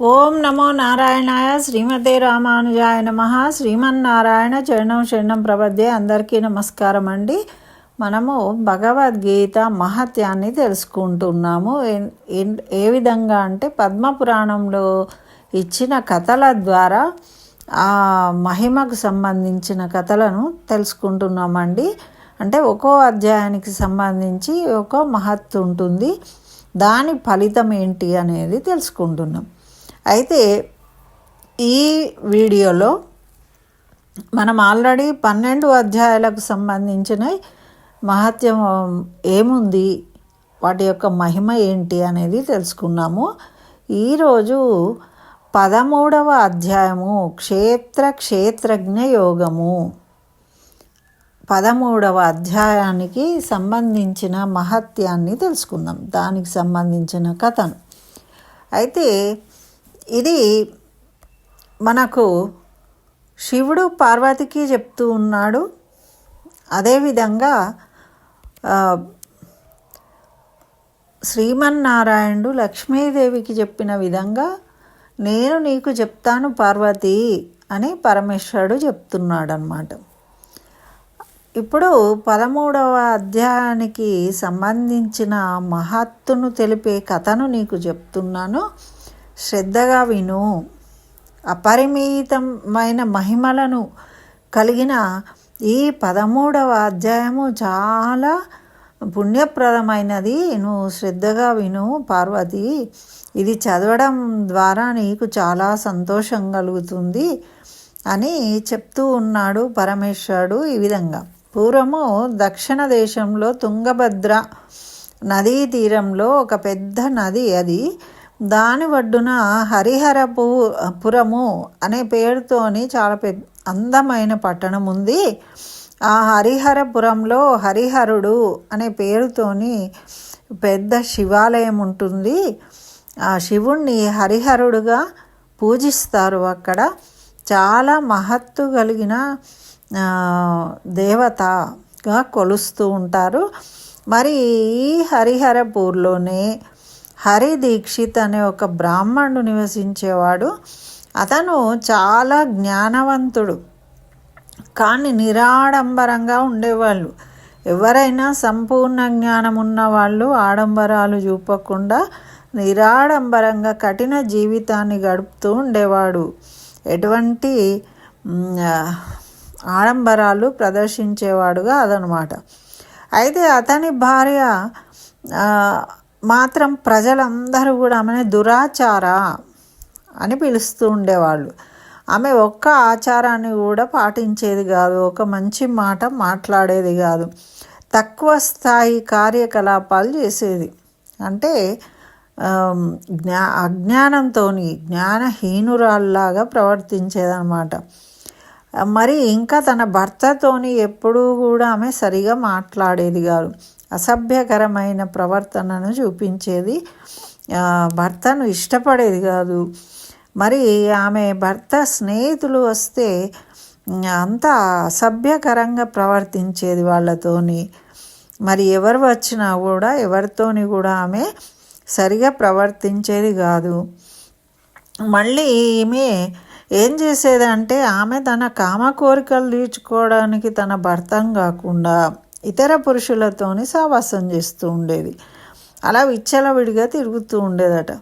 ఓం నమో నారాయణాయ శ్రీమతే రామానుజాయ నమ. శ్రీమన్నారాయణ చరణం శరణం ప్రపద్యే అందరికీ నమస్కారం అండి. మనము భగవద్గీత మహత్యాన్ని తెలుసుకుంటున్నాము. ఏ- విధంగా అంటే పద్మపురాణంలో ఇచ్చిన కథల ద్వారా ఆ మహిమకు సంబంధించిన కథలను తెలుసుకుంటున్నామండి. అంటే ఒక్కో అధ్యాయానికి సంబంధించి ఒక్కో మహత్తు ఉంటుంది. దాని ఫలితం ఏంటి అనేది తెలుసుకుంటున్నాం. అయితే ఈ వీడియోలో మనం ఆల్రెడీ పన్నెండు అధ్యాయాలకు సంబంధించిన మహత్యం ఏముంది? వాటి యొక్క మహిమ ఏంటి అనేది తెలుసుకున్నాము. ఈరోజు పదమూడవ అధ్యాయము క్షేత్ర క్షేత్రజ్ఞ యోగము. పదమూడవ అధ్యాయానికి సంబంధించిన మహత్యాన్ని తెలుసుకుందాం. దానికి సంబంధించిన కథను. అయితే ఇది మనకు శివుడు పార్వతికి చెప్తూ ఉన్నాడు. అదేవిధంగా శ్రీమన్నారాయణుడు లక్ష్మీదేవికి చెప్పిన విధంగా నేను నీకు చెప్తాను పార్వతి అని పరమేశ్వరుడు చెప్తున్నాడు అనమాట ఇప్పుడు పదమూడవ అధ్యాయానికి సంబంధించిన మహత్తును తెలిపే కథను నీకు చెప్తున్నాను. శ్రద్ధగా విను. అపరిమితమైన మహిమలను కలిగిన ఈ పదమూడవ అధ్యాయము చాలా పుణ్యప్రదమైనది. నువ్వు శ్రద్ధగా విను పార్వతి. ఇది చదవడం ద్వారా నీకు చాలా సంతోషం కలుగుతుంది అని చెప్తూ ఉన్నాడు పరమేశ్వరుడు ఈ విధంగా. పూర్వము దక్షిణ దేశంలో తుంగభద్ర నదీ తీరంలో ఒక పెద్ద నది అది. దాని ఒడ్డున హరిహరపు పురము అనే పేరుతోని చాలా పెద్ద అందమైన పట్టణం ఉంది. ఆ హరిహరపురంలో హరిహరుడు అనే పేరుతోని పెద్ద శివాలయం ఉంటుంది. ఆ శివుణ్ణి హరిహరుడుగా పూజిస్తారు అక్కడ. చాలా మహత్తు కలిగిన దేవతగా కొలుస్తూ ఉంటారు. మరి ఈ హరిహరపూర్లోనే హరి దీక్షిత్ అనే ఒక బ్రాహ్మణుడు నివసించేవాడు. అతను చాలా జ్ఞానవంతుడు. కానీ నిరాడంబరంగా ఉండేవాళ్ళు. ఎవరైనా సంపూర్ణ జ్ఞానం ఉన్నవాళ్ళు ఆడంబరాలు చూపకుండా నిరాడంబరంగా కఠిన జీవితాన్ని గడుపుతూ ఉండేవాడు. ఎటువంటి ఆడంబరాలు ప్రదర్శించేవాడుగా అదనమాట. అయితే అతని భార్య మాత్రం ప్రజలందరూ కూడా ఆమెను దురాచార అని పిలుస్తూ ఉండేవాళ్ళు. ఆమె ఒక్క ఆచారాన్ని కూడా పాటించేది కాదు ఒక మంచి మాట మాట్లాడేది కాదు. తక్కువ స్థాయి కార్యకలాపాలు చేసేది. అంటే జ్ఞా అజ్ఞానంతో జ్ఞానహీనురాల్లాగా ప్రవర్తించేదనమాట మరి ఇంకా తన భర్తతోని ఎప్పుడూ కూడా ఆమె సరిగా మాట్లాడేది కాదు. అసభ్యకరమైన ప్రవర్తనను చూపించేది. భర్తను ఇష్టపడేది కాదు. మరి ఆమె భర్త స్నేహితులు వస్తే అంతా అంత అసభ్యకరంగా ప్రవర్తించేది వాళ్ళతోని. మరి ఎవరు వచ్చినా కూడా ఎవరితోని కూడా ఆమె సరిగా ప్రవర్తించేది కాదు. మళ్ళీ ఈమె ఏం చేసేదంటే ఆమె తన కామ కోరికలు తీర్చుకోవడానికి తన భర్తం కాకుండా ఇతర పురుషులతోని సావాసం చేస్తూ ఉండేది. అలా విచ్చలవిడిగా తిరుగుతూ ఉండేదట.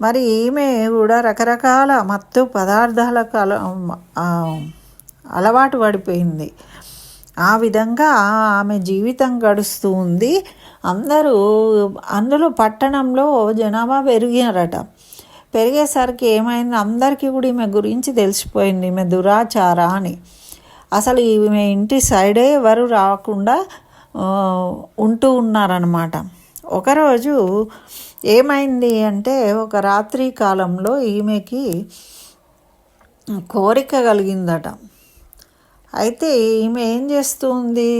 మరి ఈమె కూడా రకరకాల మత్తు పదార్థాలకు అల అలవాటు పడిపోయింది. ఆ విధంగా ఆమె జీవితం గడుస్తూ ఉంది. అందరూ అందులో పట్టణంలో జనాభా పెరిగారట పెరిగేసరికి ఏమైంది? అందరికీ కూడా ఈమె గురించి తెలిసిపోయింది. ఈమె దురాచార అని. అసలు ఈమె ఇంటి సైడే ఎవరు రాకుండా ఉంటూ ఉన్నారనమాట ఒకరోజు ఏమైంది అంటే ఒక రాత్రి కాలంలో ఈమెకి కోరిక కలిగిందట. అయితే ఈమె ఏం చేస్తుంది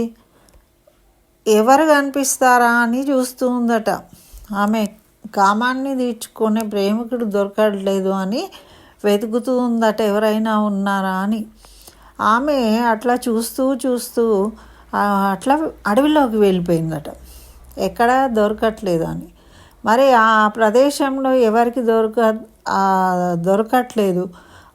ఎవరు కనిపిస్తారా అని చూస్తూ ఉందట. ఆమె కామాన్ని తీర్చుకునే ప్రేమికుడు దొరకట్లేదు అని వెతుకుతూ ఉందట ఎవరైనా ఉన్నారా అని. ఆమె అట్లా చూస్తూ చూస్తూ అట్లా అడవిలోకి వెళ్ళిపోయిందట. ఎక్కడ దొరకట్లేదు అని. మరి ఆ ప్రదేశంలో ఎవరికి దొరక దొరకట్లేదు.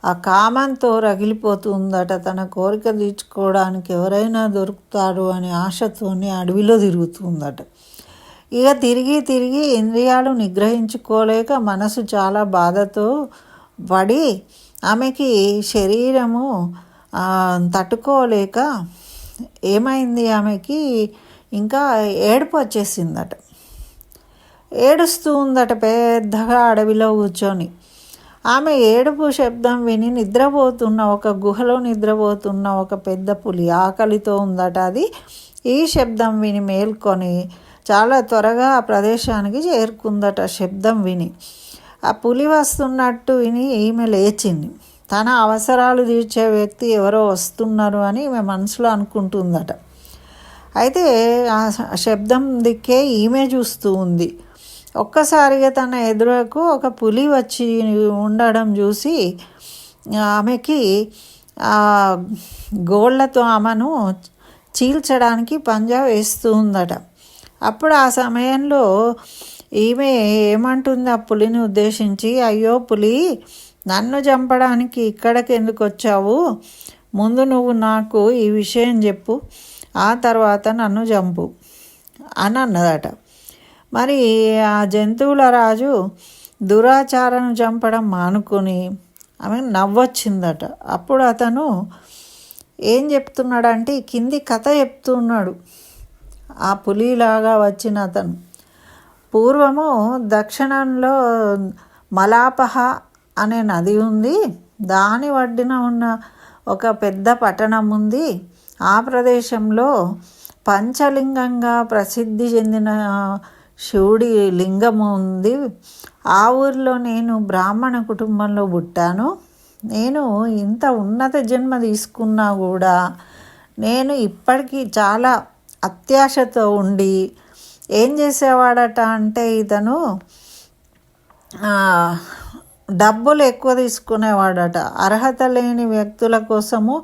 ఆ కామంతో రగిలిపోతుందట. తన కోరిక తీర్చుకోవడానికి ఎవరైనా దొరుకుతారు అనే ఆశతోనే అడవిలో తిరుగుతుందట. ఇక తిరిగి తిరిగి ఇంద్రియాలు నిగ్రహించుకోలేక మనసు చాలా బాధతో పడి ఆమెకి శరీరము తట్టుకోలేక ఏమైంది ఆమెకి? ఇంకా ఏడుపు వచ్చేసిందట. ఏడుస్తూ ఉందట పెద్దగా అడవిలో కూర్చొని. ఆమె ఏడుపు శబ్దం విని నిద్రపోతున్న ఒక గుహలో నిద్రపోతున్న ఒక పెద్ద పులి ఆకలితో ఉందట అది. ఈ శబ్దం విని మేల్కొని చాలా త్వరగా ఆ ప్రదేశానికి చేరుకుందట శబ్దం విని. ఆ పులి వస్తున్నట్టు విని ఈమె లేచింది. తన అవసరాలు తీర్చే వ్యక్తి ఎవరో వస్తున్నారు అని ఈమె మనసులో అనుకుంటుందట. అయితే ఆ శ- శబ్దం దిక్కే ఈమె చూస్తూ ఉంది. ఒక్కసారిగా తన ఎదురకు ఒక పులి వచ్చి ఉండడం చూసి ఆమెకి ఆ గోళ్ళతో ఆమెను చీల్చడానికి పంజా వేస్తూ ఉందట అప్పుడు ఆ సమయంలో ఈమె ఏమంటుంది ఆ పులిని ఉద్దేశించి అయ్యో పులి నన్ను చంపడానికి ఇక్కడికి ఎందుకు వచ్చావు ముందు నువ్వు నాకు ఈ విషయం చెప్పు ఆ తర్వాత నన్ను చంపు అని అన్నదట మరి ఆ జంతువుల రాజు దురాచారం చంపడం మానుకొని ఆమె నవ్వొచ్చిందట. అప్పుడు అతను ఏం చెప్తున్నాడంటే కింది కథ చెప్తున్నాడు. ఆ పులిలాగా వచ్చిన అతను. పూర్వము దక్షిణంలో మలాపహ అనే నది ఉంది. దాని వడ్డిన ఉన్న ఒక పెద్ద పట్టణం ఉంది. ఆ ప్రదేశంలో పంచలింగంగా ప్రసిద్ధి చెందిన శివుడి లింగము ఉంది. ఆ ఊరిలో నేను బ్రాహ్మణ కుటుంబంలో పుట్టాను. నేను ఇంత ఉన్నత జన్మ తీసుకున్నా కూడా నేను ఇప్పటికీ చాలా అత్యాశతో ఉండి ఏం చేసేవాడట అంటే ఇతను డబ్బులు ఎక్కువ తీసుకునేవాడట. అర్హత లేని వ్యక్తుల కోసము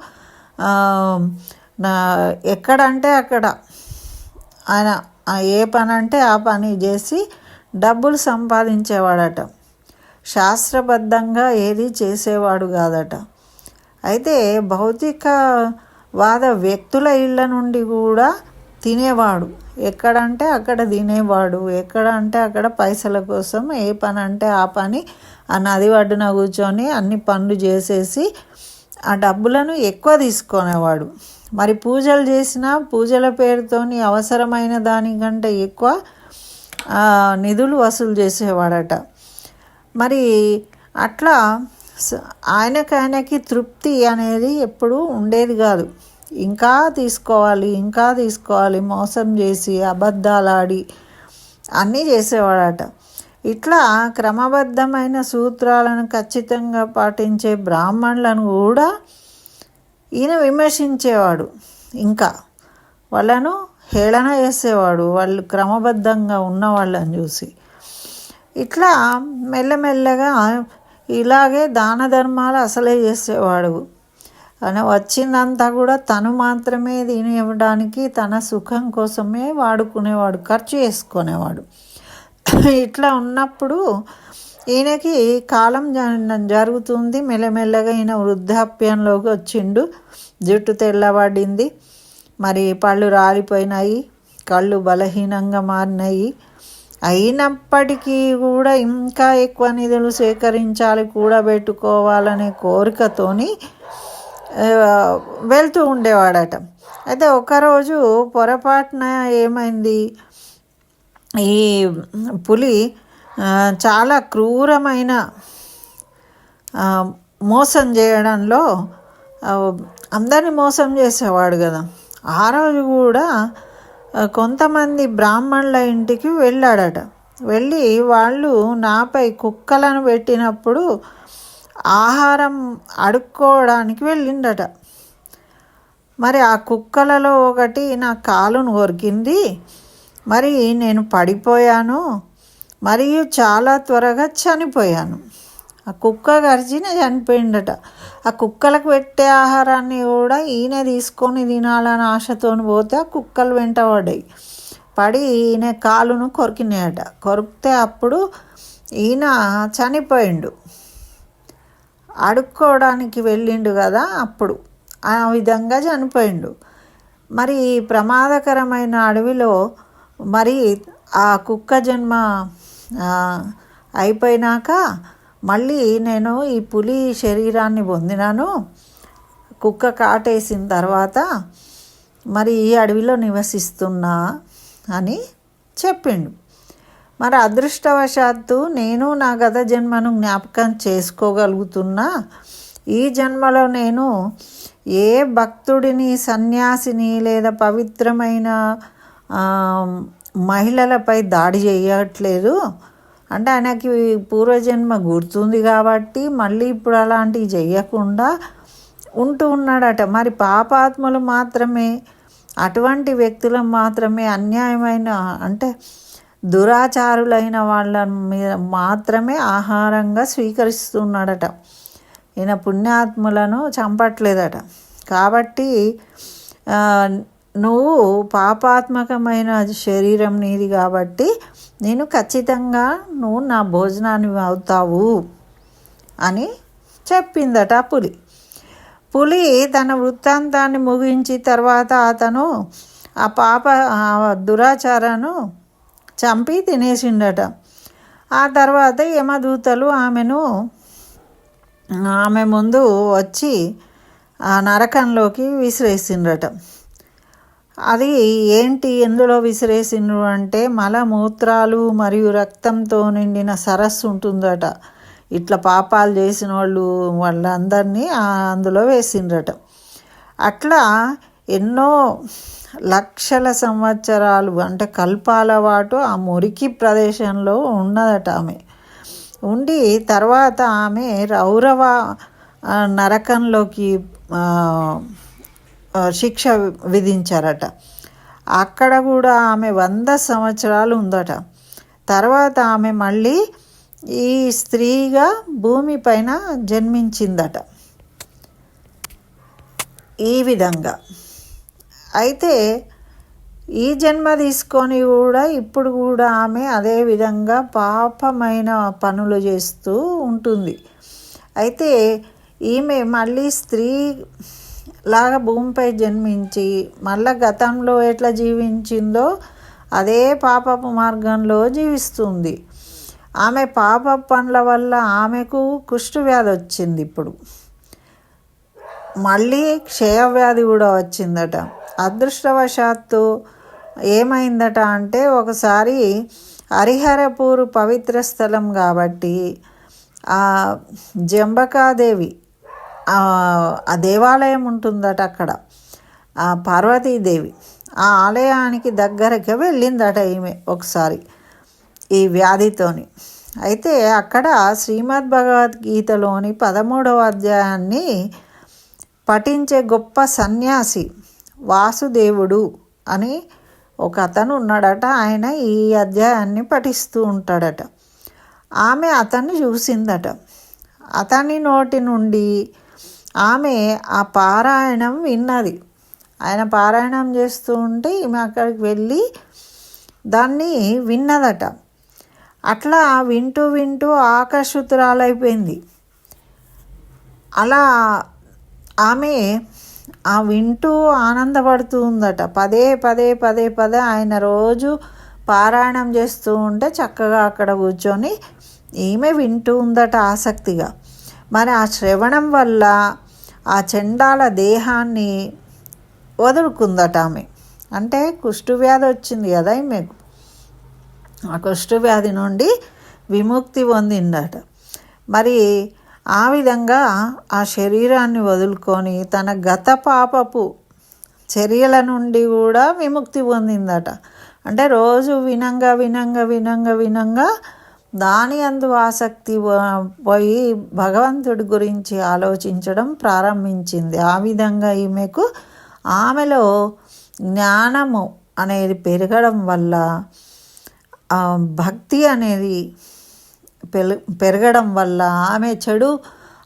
ఎక్కడంటే అక్కడ. ఆయన ఏ పని అంటే ఆ పని చేసి డబ్బులు సంపాదించేవాడట. శాస్త్రబద్ధంగా ఏది చేసేవాడు కాదట. అయితే భౌతికవాద వ్యక్తుల ఇళ్ళ నుండి కూడా తినేవాడు. ఎక్కడంటే అక్కడ తినేవాడు. ఎక్కడ అంటే అక్కడ పైసల కోసం ఏ పని అంటే ఆ పని ఆ నది ఒడ్డున కూర్చొని అన్ని పనులు చేసేసి ఆ డబ్బులను ఎక్కువ తీసుకునేవాడు. మరి పూజలు చేసినా పూజల పేరుతోని అవసరమైన దానికంటే ఎక్కువ నిధులు వసూలు చేసేవాడట. మరి అట్లా ఆయనకి ఆయనకి తృప్తి అనేది ఎప్పుడూ ఉండేది కాదు. ఇంకా తీసుకోవాలి ఇంకా తీసుకోవాలి మోసం చేసి అబద్ధాలు ఆడి అన్నీ చేసేవాడట. ఇట్లా క్రమబద్ధమైన సూత్రాలను ఖచ్చితంగా పాటించే బ్రాహ్మణులను కూడా ఈయన విమర్శించేవాడు. ఇంకా వాళ్ళను హేళన చేసేవాడు వాళ్ళు క్రమబద్ధంగా ఉన్న వాళ్ళని చూసి. ఇట్లా మెల్లమెల్లగా ఇలాగే దాన ధర్మాలు అసలే చేసేవాడు. అని వచ్చిందంతా కూడా తను మాత్రమే దీని ఇవ్వడానికి తన సుఖం కోసమే వాడుకునేవాడు ఖర్చు చేసుకునేవాడు. ఇట్లా ఉన్నప్పుడు ఈయనకి కాలం జ- జరుగుతుంది. మెల్లమెల్లగా ఈయన వృద్ధాప్యంలోకి వచ్చిండు. జుట్టు తెల్లబడింది. మరి పళ్ళు రాలిపోయినాయి. కళ్ళు బలహీనంగా మారినాయి. అయినప్పటికీ కూడా ఇంకా ఎక్కువ నిధులు సేకరించాలి కూడబెట్టుకోవాలనే కోరికతోని కోరికతో వెళ్తూ ఉండేవాడట. అయితే ఒకరోజు పొరపాటున ఏమైంది? ఈ పులి చాలా క్రూరమైన మోసం చేయడంలో అందరిని మోసం చేసేవాడు కదా. ఆ రోజు కూడా కొంతమంది బ్రాహ్మణుల ఇంటికి వెళ్ళాడట. వెళ్ళి వాళ్ళు నాపై కుక్కలను పెట్టినప్పుడు ఆహారం అడుక్కోవడానికి వెళ్ళిండట. మరి ఆ కుక్కలలో ఒకటి నా కాలును కొరికింది మరి నేను పడిపోయాను. మరియు చాలా త్వరగా చనిపోయాను. ఆ కుక్క గరిచిన చనిపోయిందట ఆ కుక్కలకు పెట్టే ఆహారాన్ని కూడా ఈయన తీసుకొని తినాలని ఆశతో పోతే ఆ కుక్కలు వెంటబడ్డాయి పడి ఈయన కాలును కొరికినాయట. కొరికితే అప్పుడు ఈయన చనిపోయిండు. అడుక్కోవడానికి వెళ్ళిండు కదా అప్పుడు. ఆ విధంగా చనిపోయిండు. మరి ప్రమాదకరమైన అడవిలో మరి ఆ కుక్క జన్మ అయిపోయినాక మళ్ళీ నేను ఈ పులి శరీరాన్ని పొందినాను. కుక్క కాటేసిన తర్వాత మరి ఈ అడవిలో నివసిస్తున్నా అని చెప్పిండు. మరి అదృష్టవశాత్తు నేను నా గత జన్మను జ్ఞాపకం చేసుకోగలుగుతున్నా. ఈ జన్మలో నేను ఏ భక్తుడిని సన్యాసిని లేదా పవిత్రమైన మహిళలపై దాడి చేయట్లేదు. అంటే ఆయనకి పూర్వజన్మ గుర్తుంది కాబట్టి మళ్ళీ ఇప్పుడు అలాంటివి చేయకుండా ఉంటూ ఉన్నాడట. మరి పాపాత్మలు మాత్రమే అటువంటి వ్యక్తులు మాత్రమే అన్యాయమైన అంటే దురాచారులైన వాళ్ళ మీద మాత్రమే ఆహారంగా స్వీకరిస్తున్నాడట. ఈయన పుణ్యాత్ములను చంపట్లేదట. కాబట్టి నువ్వు పాపాత్మకమైన శరీరం నీది కాబట్టి నేను ఖచ్చితంగా నువ్వు నా భోజనాన్ని అవుతావు అని చెప్పిందట పులి. పులి తన వృత్తాంతాన్ని ముగించి తర్వాత అతను ఆ పాప దురాచారాను చంపి తినేసిండట. ఆ తర్వాత యమదూతలు ఆమెను ఆమె ముందు వచ్చి ఆ నరకంలోకి విసిరేసిండ్రట. అది ఏంటి ఎందులో విసిరేసిండ్రు అంటే మలమూత్రాలు మరియు రక్తంతో నిండిన సరస్సు ఉంటుందట. ఇట్లా పాపాలు చేసిన వాళ్ళు వాళ్ళందరినీ అందులో వేసిండ్రట. అట్లా ఎన్నో లక్షల సంవత్సరాలు అంటే కల్పాల పాటు ఆ మురికి ప్రదేశంలో ఉన్నదట ఆమె. ఉండి తర్వాత ఆమె రౌరవ నరకంలోకి శిక్ష విధించారట. అక్కడ కూడా ఆమె వంద సంవత్సరాలు ఉందట. తర్వాత ఆమె మళ్ళీ ఈ స్త్రీగా భూమిపైన జన్మించిందట. ఈ విధంగా. అయితే ఈ జన్మ తీసుకొని కూడా ఇప్పుడు కూడా ఆమె అదే విధంగా పాపమైన పనులు చేస్తూ ఉంటుంది. అయితే ఈమె మళ్ళీ స్త్రీ లాగా భూమిపై జన్మించి మళ్ళా గతంలో ఎట్లా జీవించిందో అదే పాపపు మార్గంలో జీవిస్తుంది. ఆమె పాప పనుల వల్ల ఆమెకు కుష్టు వ్యాధి వచ్చింది ఇప్పుడు. మళ్ళీ క్షయవ్యాధి కూడా వచ్చిందట. అదృష్టవశాత్తు ఏమైందట అంటే ఒకసారి హరిహరపూర్ పవిత్ర స్థలం కాబట్టి ఆ జంబకాదేవి ఆ ఆ దేవాలయం ఉంటుందట అక్కడ. ఆ పార్వతీదేవి ఆ ఆలయానికి దగ్గరకి వెళ్ళిందట ఈమె ఒకసారి ఈ వ్యాధితోని. అయితే అక్కడ శ్రీమద్ భగవద్గీతలోని పదమూడవ అధ్యాయాన్ని పఠించే గొప్ప సన్యాసి వాసుదేవుడు అని ఒక అతను ఉన్నాడట. ఆయన ఈ అధ్యాయాన్ని పఠిస్తూ ఉంటాడట. ఆమె అతన్ని చూసిందట. అతని నోటి నుండి ఆమె ఆ పారాయణం విన్నది. ఆయన పారాయణం చేస్తూ ఉంటే ఈమె అక్కడికి వెళ్ళి దాన్ని విన్నదట. అట్లా వింటూ వింటూ ఆకర్షితురాలైపోయింది అలా ఆమె ఆ వింటూ ఆనందపడుతూ ఉందట పదే పదే పదే పదే ఆయన రోజు పారాయణం చేస్తూ ఉంటే చక్కగా అక్కడ కూర్చొని ఈమె వింటూ ఉందట ఆసక్తిగా. మరి ఆ శ్రవణం వల్ల ఆ చండాల దేహాన్ని వదులుకుందట ఆమె. అంటే కుష్ఠువ్యాధి వచ్చింది కదా ఈమెకు. ఆ కుష్ఠువ్యాధి నుండి విముక్తి పొందిందట. మరి ఆ విధంగా ఆ శరీరాన్ని వదులుకొని తన గత పాపపు చర్యల నుండి కూడా విముక్తి పొందిందట. అంటే రోజు వినంగా వినంగా వినంగా వినంగా దాని అందు ఆసక్తి పోయి భగవంతుడి గురించి ఆలోచించడం ప్రారంభించింది. ఆ విధంగా ఈమెకు ఆమెలో జ్ఞానము అనేది పెరగడం వల్ల భక్తి అనేది పెరగడం వల్ల ఆమె చెడు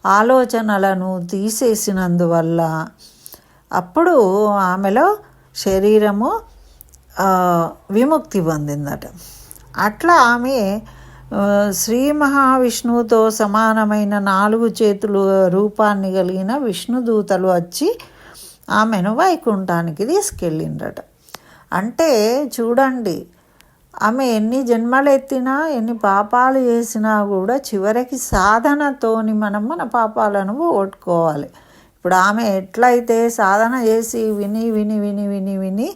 ఆలోచనలను తీసేసినందువల్ల అప్పుడు ఆమెలో శరీరము విముక్తి పొందిందట. అట్లా ఆమె శ్రీ మహావిష్ణువుతో సమానమైన నాలుగు చేతులు రూపాన్ని కలిగిన విష్ణుదూతలు వచ్చి ఆమెను వైకుంఠానికి తీసుకెళ్ళిండ్రట. అంటే చూడండి ఆమె ఎన్ని జన్మలు ఎత్తినా ఎన్ని పాపాలు చేసినా కూడా చివరికి సాధనతోని మనం మన పాపాలను ఓట్టుకోవాలి ఇప్పుడు ఆమె ఎట్లయితే సాధన చేసి విని విని విని విని విని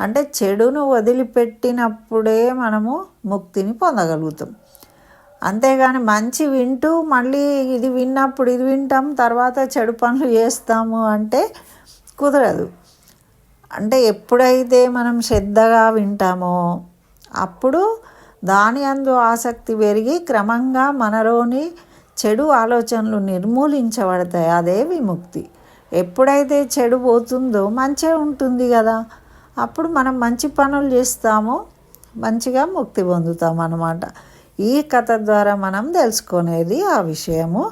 అంటే చెడును వదిలిపెట్టినప్పుడే మనము ముక్తిని పొందగలుగుతాం. అంతేగాని మంచి వింటూ మళ్ళీ ఇది విన్నప్పుడు ఇది వింటాం తర్వాత చెడు పనులు చేస్తాము అంటే కుదరదు. అంటే ఎప్పుడైతే మనం శ్రద్ధగా వింటామో అప్పుడు దాని అందు ఆసక్తి పెరిగి క్రమంగా మనలోని చెడు ఆలోచనలు నిర్మూలించబడతాయి. అదే విముక్తి. ఎప్పుడైతే చెడు పోతుందో మంచే ఉంటుంది కదా. అప్పుడు మనం మంచి పనులు చేస్తాము మంచిగా ముక్తి పొందుతాం అన్నమాట. ఈ కథ ద్వారా మనం తెలుసుకునేది ఆ విషయము.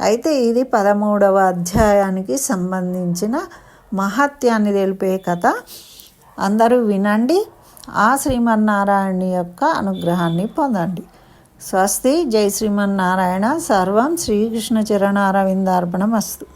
అయితే ఇది పదమూడవ అధ్యాయానికి సంబంధించిన మహత్యాన్ని తెలిపే కథ. అందరూ వినండి. ఆ శ్రీమన్నారాయణ యొక్క అనుగ్రహాన్ని పొందండి. స్వస్తి. జై శ్రీమన్నారాయణ. సర్వం శ్రీకృష్ణ చరణారవిందార్పణం అస్తు